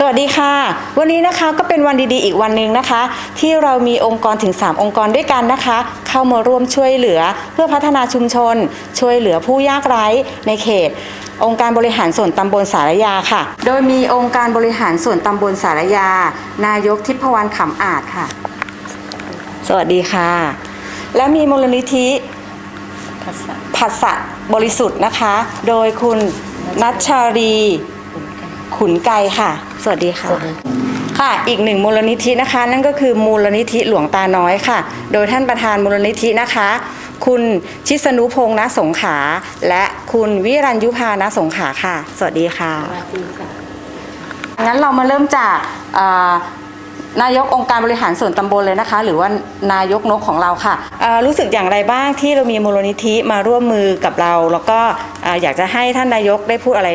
สวัสดีค่ะ วันนี้นะคะก็เป็นวันดีๆ อีกวันหนึ่งนะคะ ที่เรามีองค์กรถึง 3 องค์กรด้วยกันนะคะ เข้ามาร่วมช่วยเหลือเพื่อพัฒนาชุมชน ช่วยเหลือผู้ยากไร้ในเขต องค์การบริหารส่วนตำบลสารยาค่ะ โดยมีองค์การบริหารส่วนตำบลสารยา นายกทิพวรรณขำอาจค่ะ สวัสดีค่ะ และมีมูลนิธิผัสสะบริสุทธิ์นะคะ โดยคุณนัชชารี ขุนไกรค่ะ สวัสดีค่ะ ค่ะ อีกหนึ่งมูลนิธินะคะ นั่นก็คือมูลนิธิหลวงตาน้อยค่ะ โดยท่านประธานมูลนิธินะคะ คุณชิสนุพงษ์ณสงขลาและคุณวิรัญยุพาณสงขลาค่ะ สวัสดีค่ะงั้นเรามาเริ่มจากอ่านายกองค์การบริหารส่วนตำบลเลยนะคะ หรือว่านายกนกของเราค่ะอ่ารู้สึกอย่างไรบ้างที่เรามีมูลนิธิมาร่วมมือกับเรา แล้วก็อ่าอยากจะให้ท่านนายกได้พูดอะไร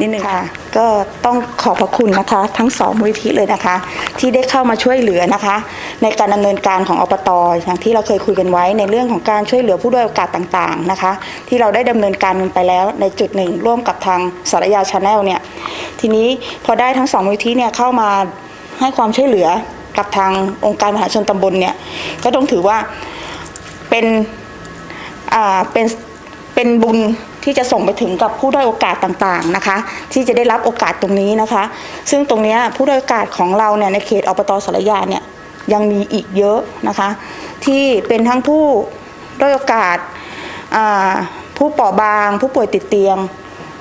นิดนึงค่ะ ก็ต้องขอบพระคุณนะคะ ทั้งสองมูลนิธิเลยนะคะ ที่ได้เข้ามาช่วยเหลือนะคะ ในการดำเนินการของอบตอย่างที่เราเคยคุยกันไว้ในเรื่องของการช่วยเหลือผู้ด้อยโอกาสต่างๆนะคะ ที่เราได้ดำเนินการกันไปแล้วในจุดหนึ่ง ร่วมกับทางสารยาชาแนลเนี่ยทีนี้พอได้ทั้งสองมูลนิธิเนี่ยเข้ามาให้ความช่วยเหลือกับทางองค์การมหาชนตำบลเนี่ยก็ต้องถือว่าเป็นอ่าเป็น เป็นบุญที่จะส่งไปถึงกับผู้ด้อยโอกาสต่างๆนะคะ ที่จะได้รับโอกาสตรงนี้นะคะ ซึ่งตรงนี้ผู้ด้อยโอกาสของเราเนี่ยในเขตอบตสารยาเนี่ยยังมีอีกเยอะนะคะ ที่เป็นทั้งผู้ด้อยโอกาสาผู้เปราะบาง ผู้ป่วยติดเตียง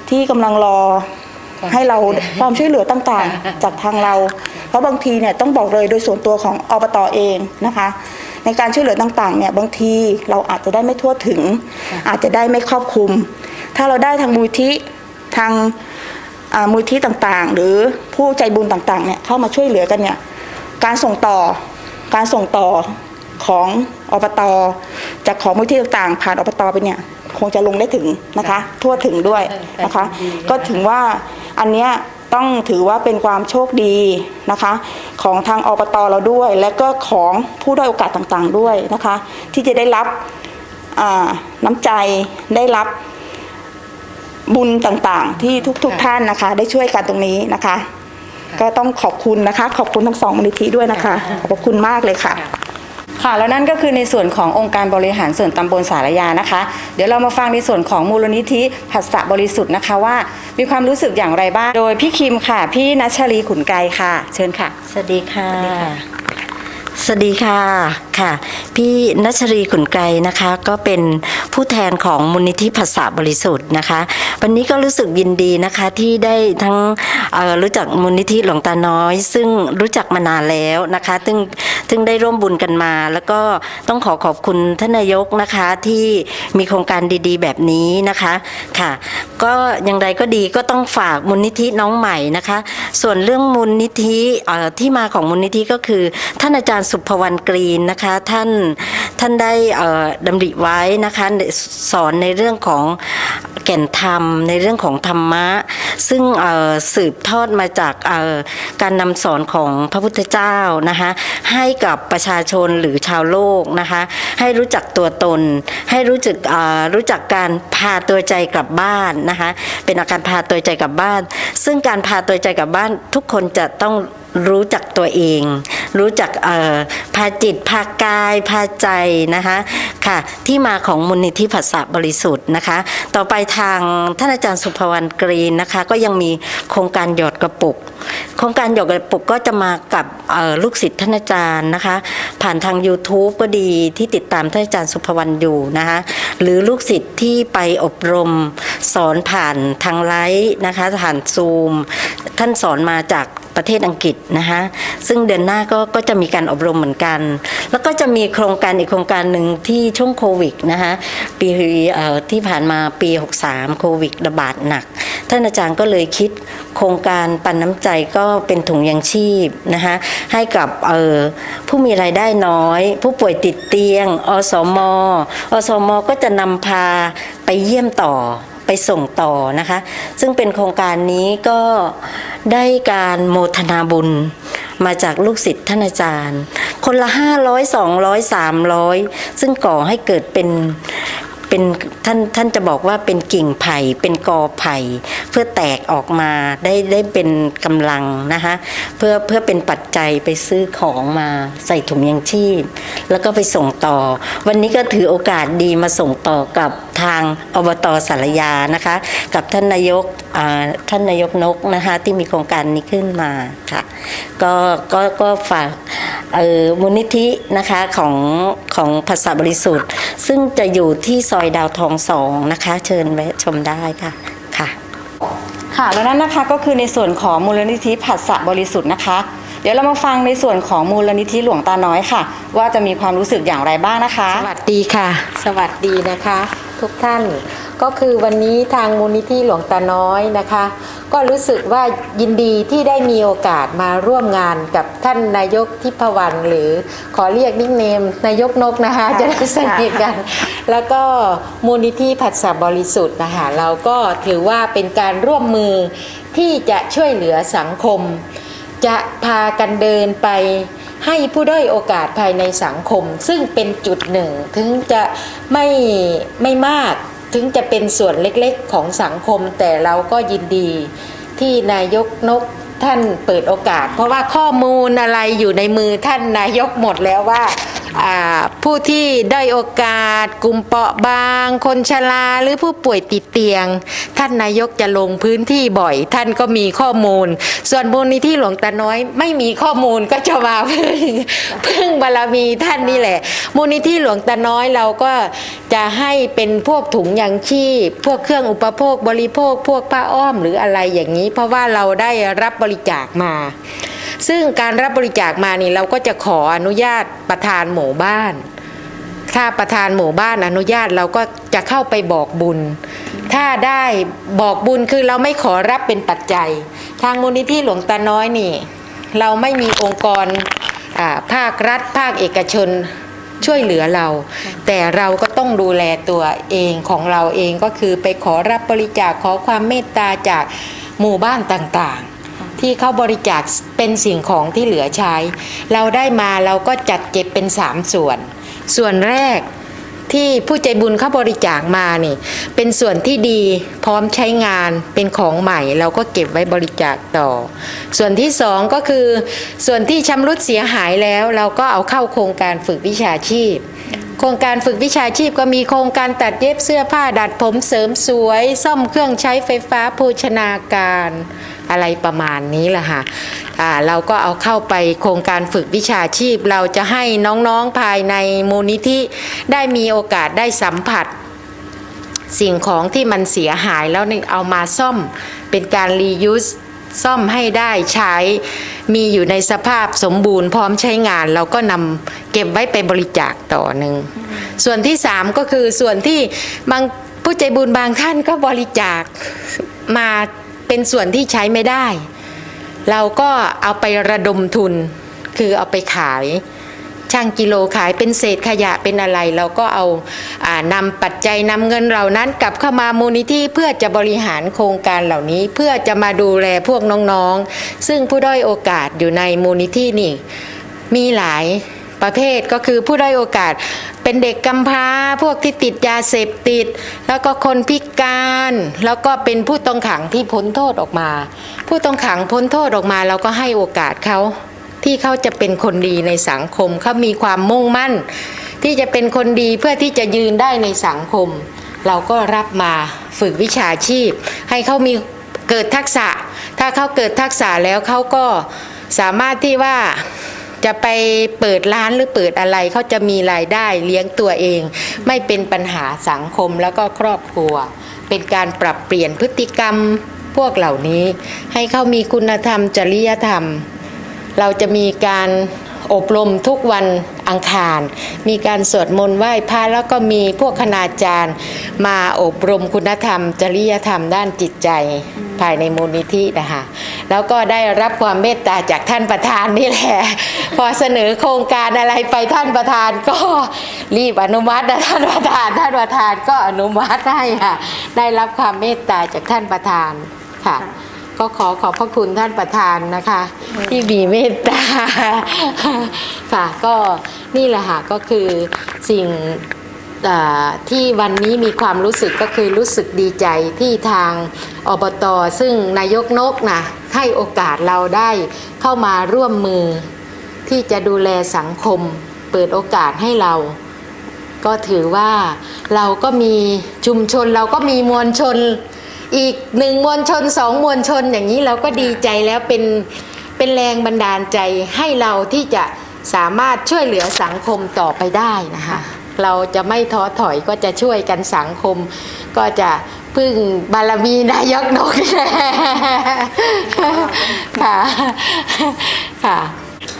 ที่กำลังรอให้เราความช่วยเหลือต่างๆ จากทางเรา เพราะบางทีเนี่ยต้องบอกเลยโดยส่วนตัวของอบตเองนะคะ ในการช่วยเหลือต่างๆเนี่ยบางทีเราอาจจะได้ไม่ทั่วถึง อาจจะได้ไม่ครอบคลุม ถ้าเราได้ทางมูลที่ทางอ่ามูลที่ต่างๆ หรือผู้ใจบุญต่างๆเนี่ยเข้ามาช่วยเหลือกันเนี่ยการส่งต่อการส่งต่อของอบตจากของมูลที่ต่างๆ ผ่านอบตไปเนี่ยคงจะลงได้ถึงนะคะ ทั่วถึงด้วยนะคะ ก็ถึงว่าอันเนี้ยต้องถือว่าเป็นความโชคดีนะคะ ของทางอบตเราด้วย และก็ของผู้ด้อยโอกาสต่างๆด้วยนะคะ ที่จะได้รับอ่าน้ำใจได้รับบุญต่างๆ ที่ทุกๆทท่านนะคะ ได้ช่วยกันตรงนี้นะคะ ก็ต้องขอบคุณนะคะ ขอบคุณทั้งสองมูลนิธิด้วยนะคะ ขอบพระคุณมากเลยค่ะ ค่ะแล้วนั่นก็คือในส่วนขององค์การบริหารส่วนตำบลสารยานะคะ เดี๋ยวเรามาฟังในส่วนของมูลนิธิผัสสะบริสุทธิ์นะคะว่า มีความรู้สึกอย่างไรบ้างโดยพี่คิมค่ะ พี่นัชชาลีขุนไกรค่ะ เชิญค่ะ สวัสดีค่ะ สวัสดีค่ะ ค่ะ พี่นัชรีขุนไกรนะคะ ก็เป็นผู้แทนของมูลนิธิภาษาบริสุทธิ์นะคะ วันนี้ก็รู้สึกยินดีนะคะที่ได้ทั้งรู้จักมูลนิธิหลวงตาน้อย ซึ่งรู้จักมานานแล้วนะคะ ซึ่งซึ่งได้ร่วมบุญกันมา แล้วก็ต้องขอขอบคุณท่านนายกนะคะที่มีโครงการดีๆ แบบนี้นะคะค่ะ ก็อย่างไรก็ดีก็ต้องฝากมูลนิธิน้องใหม่นะคะ ส่วนเรื่องมูลนิธิที่มาของมูลนิธิก็คือท่านอาจารย์สุภวรรณกรีนนะคะท่านท่านได้ดำริไว้นะคะสอนในเรื่องของแก่นธรรมในเรื่องของธรรมะ ซึ่งสืบทอดมาจากการนำสอนของพระพุทธเจ้านะคะให้กับประชาชนหรือชาวโลกนะคะให้รู้จักตัวตน ให้รู้จักรู้จักการพาตัวใจกลับบ้านนะคะเป็นอาการพาตัวใจกลับบ้าน ซึ่งการพาตัวใจกลับบ้านทุกคนจะต้อง รู้จักตัวเอง รู้จักพาจิตพากายพาใจนะคะค่ะ ที่มาของมูลนิธิภาษาบริสุทธิ์นะคะ ต่อไปทางท่านอาจารย์สุภวรรณกรีนนะคะ ก็ยังมีโครงการหยอดกระปุก โครงการหยอดกระปุกก็จะมากับลูกศิษย์ท่านอาจารย์นะคะ ผ่านทาง YouTube ก็ดีที่ติดตามท่านอาจารย์สุภวรรณอยู่นะคะ หรือลูกศิษย์ที่ไปอบรมสอนผ่านทางไลฟ์นะคะผ่านซูม ท่านสอนมาจาก ประเทศอังกฤษนะคะซึ่งเดือนหน้าก็ก็จะมีการอบรมเหมือนกัน แล้วก็จะมีโครงการอีกโครงการหนึ่งที่ช่วงโควิดนะคะปีที่ผ่านมาปี 63 โควิดระบาดหนัก ท่านอาจารย์ก็เลยคิดโครงการปันน้ำใจก็เป็นถุงยังชีพนะคะให้กับออผู้มีรายได้น้อย ผู้ป่วยติดเตียง อสม อสมก็จะนำพาไปเยี่ยมต่อ ไปส่งต่อนะคะ ซึ่งเป็นโครงการนี้ก็ได้การโมทนาบุญมาจากลูกศิษย์ท่านอาจารย์ คนละ 500 200 300 ซึ่งก่อให้เกิดเป็น เป็นท่านท่านจะบอกว่าเป็นกิ่งไผ่เป็นกอไผ่เพื่อแตกออกมาได้ได้เป็นกำลังนะคะเพื่อเพื่อเป็นปัจจัยไปซื้อของมาใส่ถุงยังชีพ แล้วก็ไปส่งต่อ วันนี้ก็ถือโอกาสดีมาส่งต่อกับทางอบตสารยานะคะ กับท่านนายกท่านนายกนกนะคะที่มีโครงการนี้ขึ้นมาค่ะก็ก็ก็ฝาก เอ่อมูลนิธินะคะของของภาษาบริสุทธิ์ ซึ่งจะอยู่ที่ซอยดาวทองสองนะคะ เชิญแวะชมได้ค่ะค่ะ ค่ะแล้วนั่นนะคะก็คือในส่วนของมูลนิธิผัสสะบริสุทธิ์นะคะ เดี๋ยวเรามาฟังในส่วนของมูลนิธิหลวงตาน้อยค่ะ ว่าจะมีความรู้สึกอย่างไรบ้างนะคะ สวัสดีค่ะ สวัสดีนะคะ ทุกท่าน ก็คือวันนี้ทางมูลนิธิหลวงตาน้อยนะคะ ก็รู้สึกว่ายินดีที่ได้มีโอกาสมาร่วมงานกับท่านนายกทิพวรรณหรือขอเรียกนิกเนมนายกนกนะคะจะได้สนิทกัน แล้วก็มูลนิธิผัสสะบริสุทธิ์นะคะเราก็ถือว่าเป็นการร่วมมือที่จะช่วยเหลือสังคม จะพากันเดินไปให้ผู้ด้อยโอกาสภายในสังคม ซึ่งเป็นจุดหนึ่ง ถึงจะไม่ไม่มาก ถึงจะเป็นส่วนเล็กๆของสังคมแต่เราก็ยินดีที่นายกนกท่านเปิดโอกาส เพราะว่าข้อมูลอะไรอยู่ในมือท่านนายกหมดแล้วว่า ผู้ที่ได้โอกาส กลุ่มเปราะบาง คนชราหรือผู้ป่วยติดเตียง ท่านนายกจะลงพื้นที่บ่อย ท่านก็มีข้อมูล ส่วนมูลนิธิหลวงตาน้อย ไม่มีข้อมูลก็จะมาพึ่งพึ่งบารมีท่านนี่แหละ มูลนิธิหลวงตาน้อยเราก็จะให้เป็นพวกถุงยางชีพ พวกเครื่องอุปโภคบริโภค พวกผ้าอ้อมหรืออะไรอย่างนี้ เพราะว่าเราได้รับบริจาคมา ซึ่งการรับบริจาคมานี่เราก็จะขออนุญาตประธานหมู่บ้าน ถ้าประธานหมู่บ้านอนุญาตเราก็จะเข้าไปบอกบุญ ถ้าได้บอกบุญคือเราไม่ขอรับเป็นปัจจัย ทางมูลนิธิหลวงตาน้อยนี่ เราไม่มีองค์กรภาครัฐ ภาคเอกชนช่วยเหลือเรา แต่เราก็ต้องดูแลตัวเองของเราเองก็คือไปขอรับบริจาคขอความเมตตาจากหมู่บ้านต่างๆ ที่เขาบริจาคเป็นสิ่งของที่เหลือใช้ เราได้มาเราก็จัดเก็บเป็นสามส่วน ส่วนแรกที่ผู้ใจบุญเขาบริจาคมานี่ เป็นส่วนที่ดีพร้อมใช้งานเป็นของใหม่ เราก็เก็บไว้บริจาคต่อ ส่วนที่สองก็คือ ส่วนที่ชำรุดเสียหายแล้ว เราก็เอาเข้าโครงการฝึกวิชาชีพ โครงการฝึกวิชาชีพก็มีโครงการตัดเย็บเสื้อผ้าดัดผมเสริมสวย ซ่อมเครื่องใช้ไฟฟ้าโภชนาการ อะไรประมาณนี้แหละค่ะเราก็เอาเข้าไปโครงการฝึกวิชาชีพ เราจะให้น้องๆภายในมูลนิธิได้มีโอกาสได้สัมผัสสิ่งของที่มันเสียหายแล้วนี่เอามาซ่อมเป็นการรียูสซ่อมให้ได้ใช้มีอยู่ในสภาพสมบูรณ์พร้อมใช้งาน เราก็นำเก็บไว้ไปบริจาคต่อหนึ่ง ส่วนที่สามก็คือส่วนที่บางผู้ใจบุญบางท่านก็บริจาคมา เป็นส่วนที่ใช้ไม่ได้ เราก็เอาไประดมทุน คือเอาไปขายช่างกิโลขายเป็นเศษขยะเป็นอะไร เราก็เอาอานำปัจจัยนำเงินเหล่านั้น กลับเข้ามามูลนิธิเพื่อจะบริหารโครงการเหล่านี้ เพื่อจะมาดูแลพวกน้องๆ ซึ่งผู้ด้อยโอกาสอยู่ในมูลนิธินี่ มีหลาย ประเภทก็คือผู้ด้อยโอกาส เป็นเด็กกำพร้าพวกที่ติดยาเสพติด แล้วก็คนพิการ แล้วก็เป็นผู้ต้องขังที่พ้นโทษออกมา ผู้ต้องขังพ้นโทษออกมาเราก็ให้โอกาสเขาที่เขาจะเป็นคนดีในสังคมเขามีความมุ่งมั่น ที่จะเป็นคนดีเพื่อที่จะยืนได้ในสังคม เราก็รับมาฝึกวิชาชีพ ให้เขามีเกิดทักษะ ถ้าเขาเกิดทักษะแล้วเขาก็สามารถที่ว่า จะไปเปิดร้านหรือเปิดอะไรเขาจะมีรายได้เลี้ยงตัวเอง ไม่เป็นปัญหาสังคมแล้วก็ครอบครัว เป็นการปรับเปลี่ยนพฤติกรรมพวกเหล่านี้ ให้เขามีคุณธรรมจริยธรรม เราจะมีการ อบรมทุกวันอังคาร มีการสวดมนต์ไหว้พระแล้วก็มีพวกคณาจารย์มาอบรมคุณธรรม จริยธรรมด้านจิตใจภายในมูลนิธินะคะแล้วก็ได้รับความเมตตาจากท่านประธานนี่แหละ พอเสนอโครงการอะไรไปท่านประธานก็รีบอนุมัตินะท่านประธาน ท่านประธานก็อนุมัติให้ค่ะได้รับความเมตตาจากท่านประธานค่ะ ก็ขอขอบพระคุณท่านประธานนะคะ ที่มีเมตตาค่ะก็นี่แหละค่ะก็คือสิ่งอ่าที่วันนี้มีความรู้สึกก็คือรู้สึกดีใจที่ทางอบตซึ่งนายกนกนะให้โอกาสเราได้เข้ามาร่วมมือ ที่จะดูแลสังคม เปิดโอกาสให้เรา ก็ถือว่าเราก็มีชุมชนเราก็มีมวลชน อีกหนึ่งมวลชนสองมวลชนอย่างนี้เราก็ดีใจแล้วเป็นเป็นแรงบันดาลใจให้เราที่จะสามารถช่วยเหลือสังคมต่อไปได้นะคะเราจะไม่ท้อถอยก็จะช่วยกันสังคม ก็จะพึ่งบารมีนายกนกค่ะค่ะ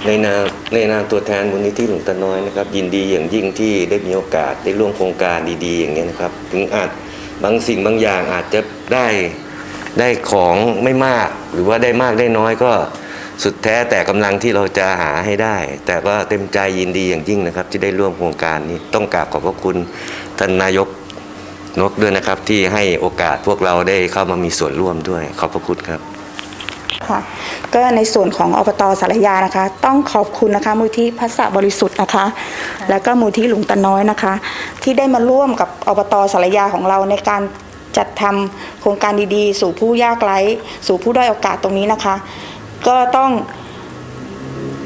ในนามในนามตัวแทนมูลนิธิหลวงตาน้อยนะครับ ยินดีอย่างยิ่งที่ได้มีโอกาสได้ร่วมโครงการดีๆ อย่างนี้นะครับ ถึงอาจ บางสิ่งบางอย่างอาจจะได้ได้ของไม่มาก หรือว่าได้มากได้น้อยก็สุดแท้แต่กำลังที่เราจะหาให้ได้ แต่ก็เต็มใจยินดีอย่างยิ่งนะครับ ที่ได้ร่วมโครงการนี้ต้องกราบขอบพระคุณท่านนายกนกด้วยนะครับ ที่ให้โอกาสพวกเราได้เข้ามามีส่วนร่วมด้วย ขอบพระคุณครับ ค่ะก็ในส่วนของอบตสารยานะคะ ต้องขอบคุณนะคะมูลที่พัสสะบริสุทธิ์นะคะ แล้วก็มูลที่หลุงตาน้อยนะคะ ที่ได้มาร่วมกับอบตสารยาของเราในการจัดทำโครงการดีๆ สู่ผู้ยากไร้ สู่ผู้ด้อยโอกาสตรงนี้นะคะ ก็ต้อง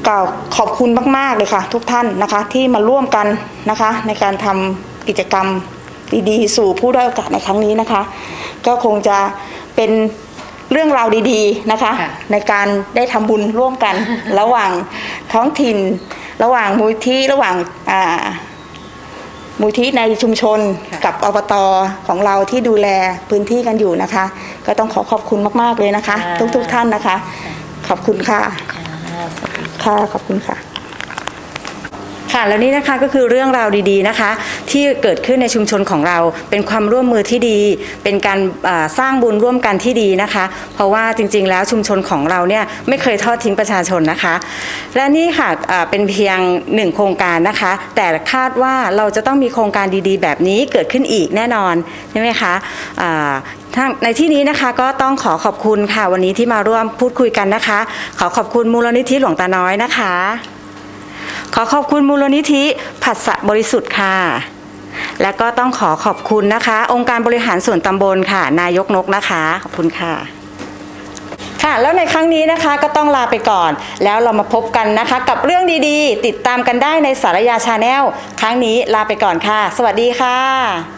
กล่าวขอบคุณมาก ๆ เลยค่ะ ทุกท่านนะคะที่มาร่วมกันนะคะ ในการทำกิจกรรมดีๆ สู่ผู้ด้อยโอกาสในครั้งนี้นะคะ ก็คงจะเป็น เรื่องราวดีๆนะคะ ค่ะ ในการได้ทำบุญร่วมกัน ระหว่างท้องถิ่น ระหว่างมูลที่ระหว่างอ่ามูลที่ในชุมชนกับอบตของเราที่ดูแลพื้นที่กันอยู่นะคะ ก็ต้องขอขอบคุณมากๆเลยนะคะทุกๆท่านนะคะ ขอบคุณค่ะ ค่ะ ขอบคุณค่ะ ค่ะแล้วนี่นะคะก็คือเรื่องราวดีๆนะคะ ที่เกิดขึ้นในชุมชนของเราเป็นความร่วมมือที่ดี เป็นการสร้างบุญร่วมกันที่ดีนะคะ เพราะว่าจริงๆ แล้วชุมชนของเราเนี่ยไม่เคยทอดทิ้งประชาชนนะคะ และนี่ค่ะเป็นเพียงหนึ่งโครงการนะคะ แต่คาดว่าเราจะต้องมีโครงการดีๆ แบบนี้เกิดขึ้นอีกแน่นอนใช่ไหมคะทั้งในที่นี้นะคะก็ต้องขอขอบคุณค่ะวันนี้ที่มาร่วมพูดคุยกันนะคะ ขอขอบคุณมูลนิธิหลวงตาน้อยนะคะ ขอขอบคุณมูลนิธิผัสสะบริสุทธิ์ค่ะ และก็ต้องขอขอบคุณนะคะ องค์การบริหารส่วนตำบลค่ะ นายกนกนะคะ ขอบคุณค่ะ ค่ะ แล้วในครั้งนี้นะคะก็ต้องลาไปก่อน แล้วเรามาพบกันนะคะ กับเรื่องดีๆ ติดตามกันได้ในสารยาชาแนลครั้งนี้ลาไปก่อนค่ะ สวัสดีค่ะ